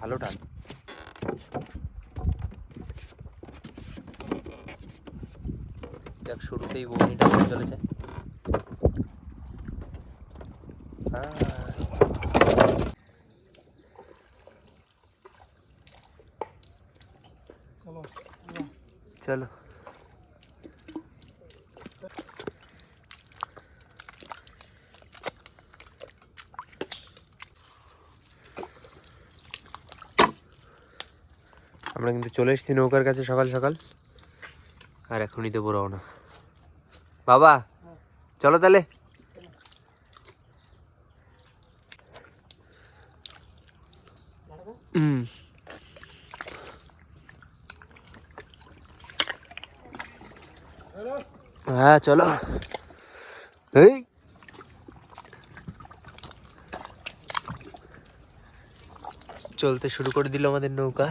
ভালো টান। দেখ শুরুতেই বগনিটা হয়ে চলেছে। হ্যাঁ। চলো। আমরা কিন্তু চলে এসেছি নৌকার কাছে সকাল সকাল। আর এখনই দেবো রওনা। বাবা চলো তাহলে। হুম। হ্যাঁ চলো। এই। চলতে শুরু করে দিল আমাদের নৌকা।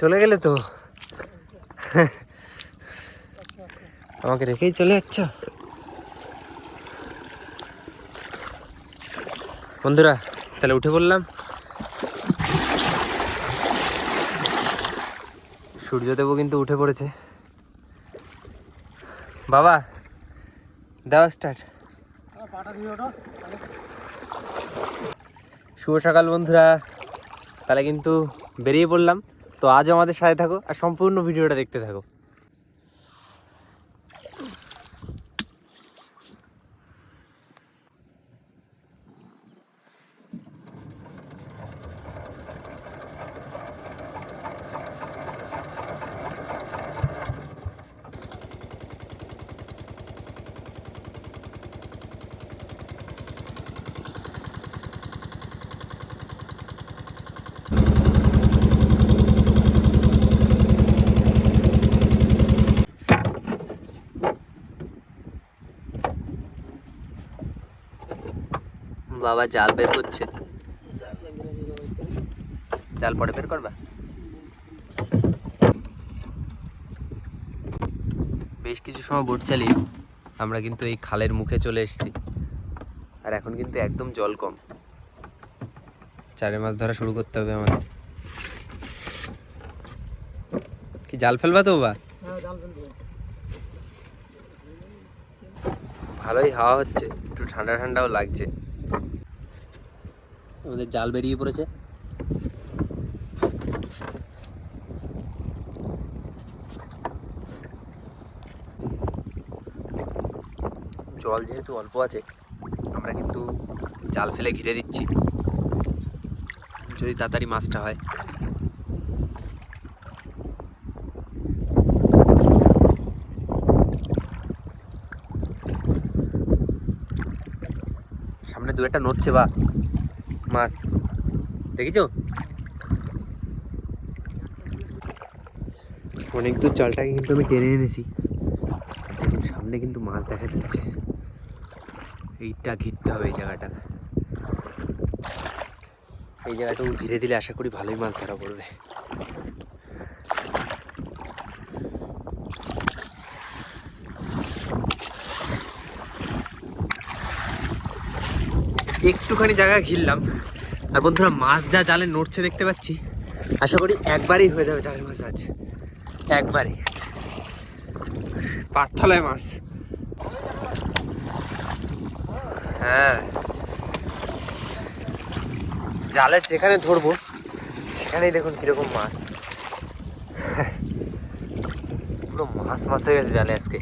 চলে গেলে তো। আমাকে রেখেই চলে যাচ্ছ? বন্ধুরা, তাহলে উঠে পড়লাম। সূর্যদেবও কিন্তু উঠে পড়েছে। বাবা দেওয়া স্টার্ট শুভ সকাল বন্ধুরা। তাহলে কিন্তু বেরিয়ে পড়লাম। তো আজ আমাদের সাথে থাকো আর সম্পূর্ণ ভিডিওটা দেখতে থাকো। বাবা জাল বের করছে। জাল পরে বের করবা? বেশ কিছু সময় বোট চালিয়ে আমরা কিন্তু এই খালের মুখে চলে এসেছি। আর এখন কিন্তু একদম জল কম। চারে মাছ ধরা শুরু করতে হবে আমাদের। কি জাল ফেলবা তো বা ভালোই হাওয়া হচ্ছে একটু ঠান্ডা ঠান্ডাও লাগছে। আমাদের জাল বেরিয়ে পড়েছে। জল যেহেতু অল্প আছে, আমরা কিন্তু জাল ফেলে ঘিরে দিচ্ছি। যদি তাড়াতাড়ি মাছটা হয়। সামনে দু একটা নড়ছে বা মাছ। দেখেছ? অনেক দূর জলটাকে কিন্তু আমি টেনে এনেছি। সামনে কিন্তু মাছ দেখা যাচ্ছে। এইটা ঘিরতে হবে এই জায়গাটা। এই জায়গাটাও ঘিরে দিলে আশা করি ভালোই মাছ ধরা পড়বে। একটুখানি জায়গা ঘিরলাম। আর বন্ধুরা, মাছ যা জালে নড়ছে দেখতে পাচ্ছি। আশা করি একবারই হয়ে যাবে জালের মাছ আজ। একবারে পাতথলায় মাছ। হ্যাঁ। জালের যেখানে ধরবো, সেখানেই দেখুন কীরকম মাছ। পুরো মাছ মাছ হয়ে গেছে জালে আজকে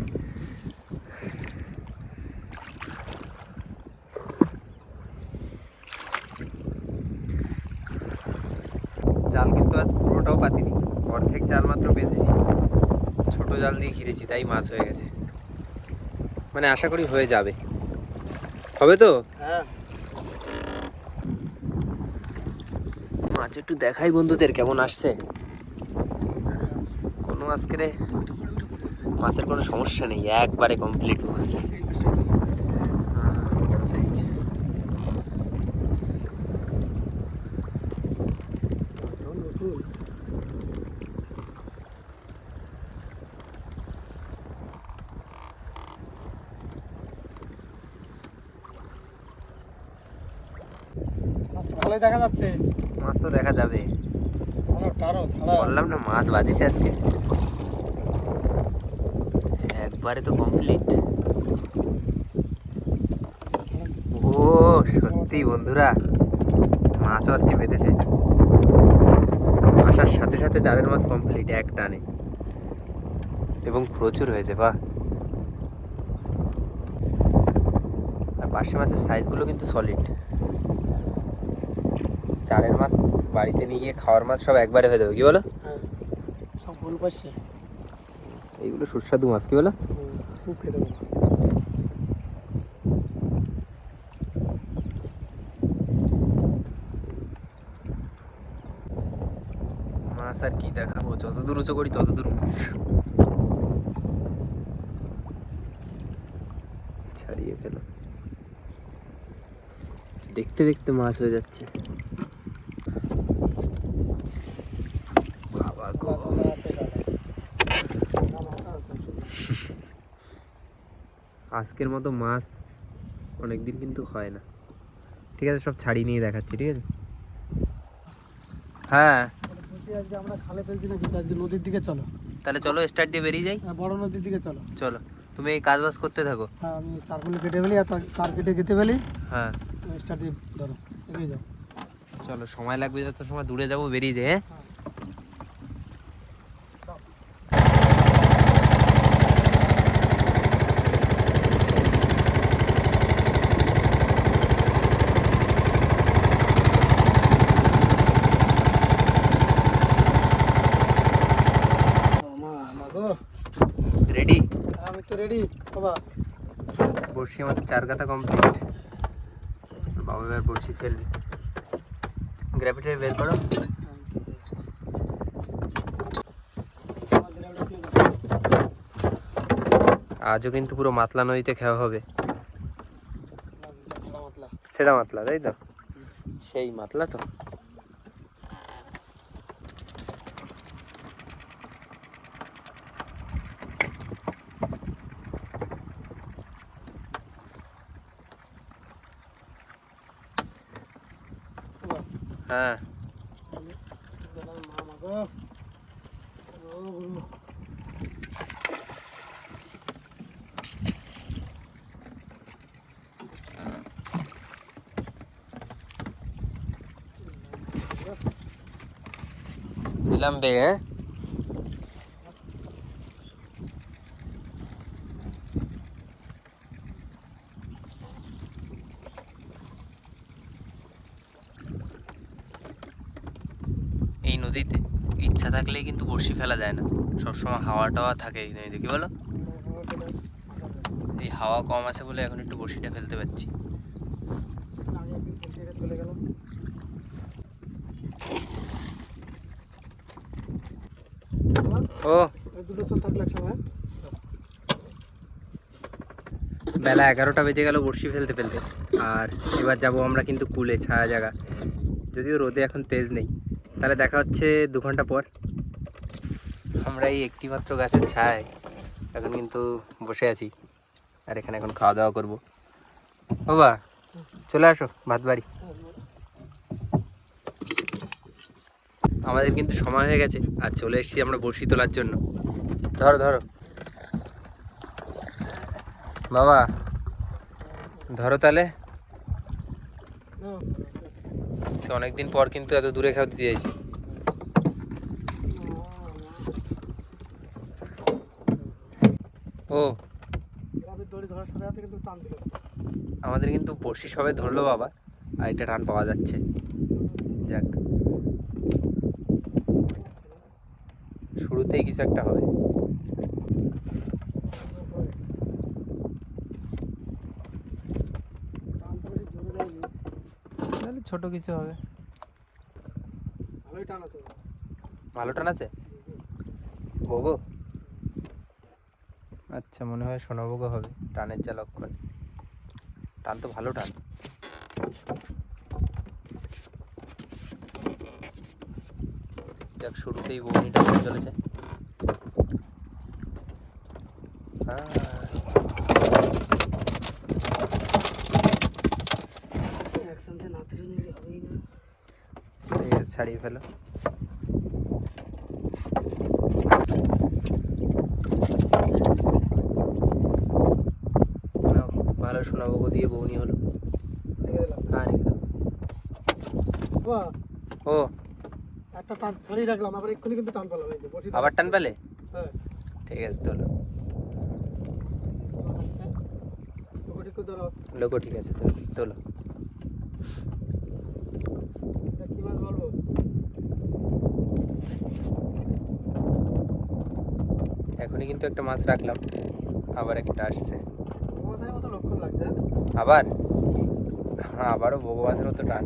জাল কিন্তু আজ পুরোটাও পাতিনি জাল মাত্র বেঁধেছি। ছোট জাল দিয়ে ঘিরেছি তাই মাছ হয়ে গেছে। মানে আশা করি হয়ে যাবে। হবে তো? হ্যাঁ। মাছ একটু দেখাই বন্ধুদের কেমন আসছে? কোনো আজকে মাছের কোনো সমস্যা নেই একবারে কমপ্লিট মাছ। ভালোই দেখা যাচ্ছে। মাছ তো দেখা যাবে। বললাম না মাছ বাঁধিছে আজকে। একবারে তো কমপ্লিট ও সত্যি বন্ধুরা মাছও আজকে বেঁধেছে। আসার সাথে সাথে চারের মাছ কমপ্লিট এক টানে। এবং প্রচুর হয়েছে বা আর পার্শে মাছের সাইজগুলো কিন্তু সলিড চারের মাছ বাড়িতে নিয়ে গিয়ে খাওয়ার মাছ সব একবারে হয়ে যাবে। কি বলো? হ্যাঁ সব ভুল পাচ্ছে এইগুলো সুস্বাদু মাছ কি বলো? খুব খেতে মাছ আর কি দেখাবো? যত দূর উঁচু করি তত দূর মাছ। ছাড়িয়ে ফেলো। দেখতে দেখতে মাছ হয়ে যাচ্ছে বাবা গো আজকের মতো মাছ অনেকদিন কিন্তু হয় না। ঠিক আছে, সব ছাড়িয়ে নিয়ে দেখাচ্ছি, ঠিক আছে? হ্যাঁ। আমরা খালে ফেলছি না আজকে নদীর দিকে চলো তাহলে চলো স্টার্ট দিয়ে বেরিয়ে যাই। বড় নদীর দিকে চলো চলো তুমি এই কাজ বাজ করতে থাকো। হ্যাঁ। আমি চারগুলো কেটে ফেলি আর তার- কেটে কেটে ফেলি হ্যাঁ স্টার্ট দিয়ে ধরো এগিয়ে যাও চলো, সময় লাগবে যত সময় দূরে যাব, বেরিয়ে যাই হ্যাঁ? রেডি আমি তো রেডি বাবা। বড়শি আমাদের চার গাতা কমপ্লিট বাবা এবার বড়শি ফেলবে গ্র্যাভিটার বের করো। আজও কিন্তু পুরো মাতলা নদীতে খাওয়া হবে। সেটা মাতলা তাই তো? সেই মাতলা তো? হ্যাঁ মা মা গো ও গো। দিলাম বে হ্যাঁ এই নদীতে ইচ্ছা থাকলে কিন্তু বড়শি ফেলা যায় না। সবসময় হাওয়া টাওয়া থাকে নদীতে, কি বলো? এই হাওয়া কম আছে বলে এখন একটু বড়শিটা ফেলতে পারছি। ও। বেলা এগারোটা বেজে গেল, বড়শি ফেলতে ফেলতে। আর এবার যাব আমরা কিন্তু কুলে, ছায়া জায়গা। যদিও রোদে এখন তেজ নেই। তাহলে দেখা হচ্ছে দু ঘণ্টা পর। আমরা এই একটি মাত্র গাছের ছায় এখন কিন্তু বসে আছি আর এখানে এখন খাওয়া দাওয়া করব। বাবা, চলে আসো ভাত বাড়ি আমাদের কিন্তু সময় হয়ে গেছে, আর চলে এসেছি আমরা বড়শি তোলার জন্য। ধরো ধরো। বাবা, ধরো তাহলে। আজকে অনেকদিন পর কিন্তু এত দূরে খাওয়া দিতে চাইছি। ও। আমাদের কিন্তু বড়শি সবে ধরলো বাবা আর এটা টান পাওয়া যাচ্ছে। যাক। শুরুতেই কিছু একটা হবে। ছোট কিছু হবে। ভালোই টান আছে ভালো টান আছে? বগো আচ্ছা মনে হয় সোনাবগো হবে টানের যা লক্ষণ। টান তো ভালো টান। যাক শুরুতেই বগনিটা হয়ে চলেছে। হ্যাঁ। ছাড়িয়ে ফেলো। শোনাবো দিয়ে বৌনি হলো। হ্যাঁ রেখে দাও। ও। একটা টান ছাড়িয়ে রাখলাম আবার এক্ষুনি কিন্তু টান পেলাম আবার টান পেলে? হ্যাঁ। ঠিক আছে তোলো। লোকো ঠিক আছে তোলো তোলো। এটা কি মাছ বলব? এখনই কিন্তু একটা মাছ রাখলাম আবার একটা আসছে। আবার? আবারও মাছের মতো টান।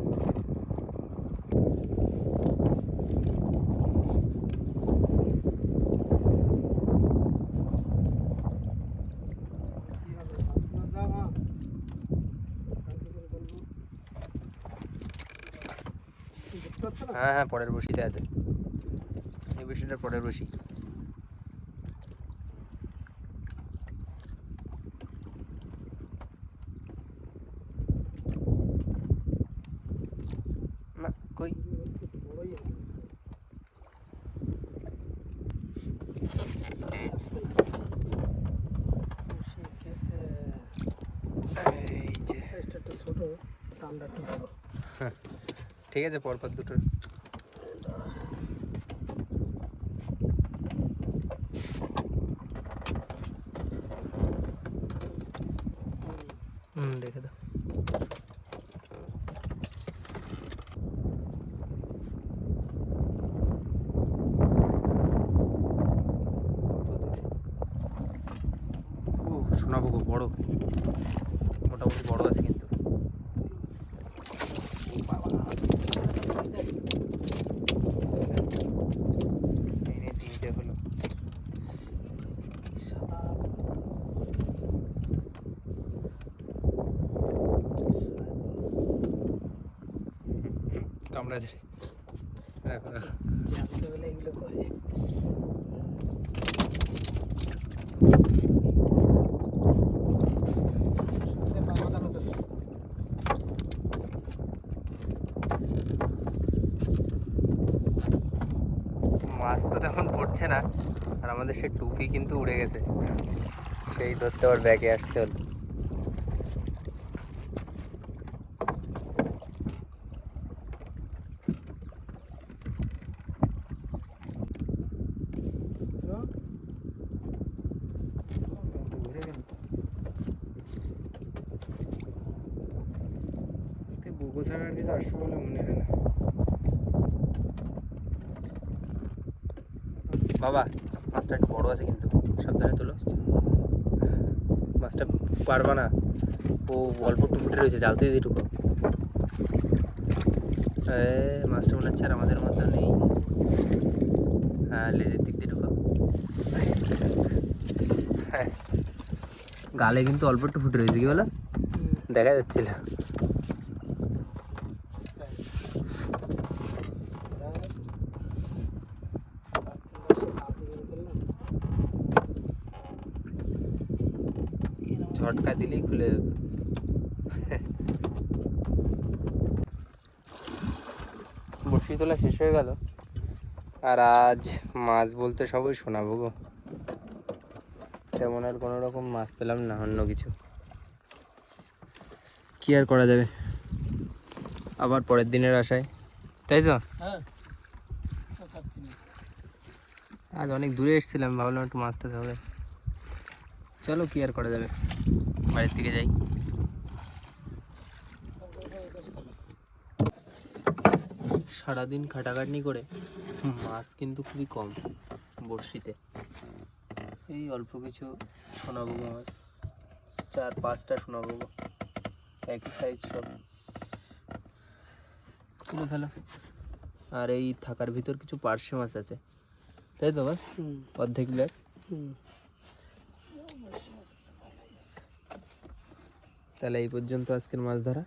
হ্যাঁ। হ্যাঁ পরের বসিতে আছে। এই বসিটার পরের বসি না কই একটু বড়ই হবে। সে কেসে এই যে সাইজটা একটু ছোট টানটা একটু বড় ঠিক আছে পরপর দুটো। হুম রেখে দাও। শোনাবো বড়। মোটামুটি বড় আছে কিন্তু এই নে তিনটে হলো রাখো এগুলো মাছ তো তেমন পড়ছে না, আর আমাদের সে টুপি কিন্তু উড়ে গেছে। সেই ধরতে আবার ব্যাগে আসতে হলো ঘুরে গেল আজকে ছাড়া আর কিছু আসবে বলে মনে হয় না। বাবা মাছটা একটু বড় আছে কিন্তু সাবধানে তোলো। মাছটা পারবা না। ও অল্প টুকুটে রয়েছে জালতে এ মাছটা মনে হচ্ছে আর আমাদের মতো নেই। হ্যাঁ লেজের দিক দিয়ে ঢুকো। হ্যাঁ। গালে কিন্তু অল্প একটু ফুটে রয়েছে কি বলো? দেখা যাচ্ছিল ঝটকা দিলেই খুলে যেত বসি তোলা শেষ হয়ে গেল। আর আজ মাছ বলতে সবই শোনাবো গো। তেমন আর কোনো রকম মাছ পেলাম না অন্য কিছু। কি আর করা যাবে? আবার পরের দিনের আশায়। তাই তো? হ্যাঁ। আজ অনেক দূরে এসেছিলাম ভাবলাম একটু মাছটা হবে। চলো কি আর করা যাবে? বাড়ির থেকে যাই। সারাদিন খাটাখাটনি করে মাছ কিন্তু খুবই কম বড়শিতে। এই অল্প কিছু সোনাবো মাছ চার পাঁচটা সোনাবো একই সাইজ সব। তুলে ফেলো। আর এই থাকার ভিতর কিছু পার্শে মাছ আছে। তাই তো বাস অর্ধেক ব্যাগ। তাহলে এই পর্যন্ত আজকের মাছ ধরা।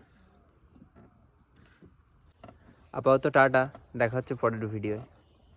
আপাতত টাটা দেখা হচ্ছে পরের ভিডিওয়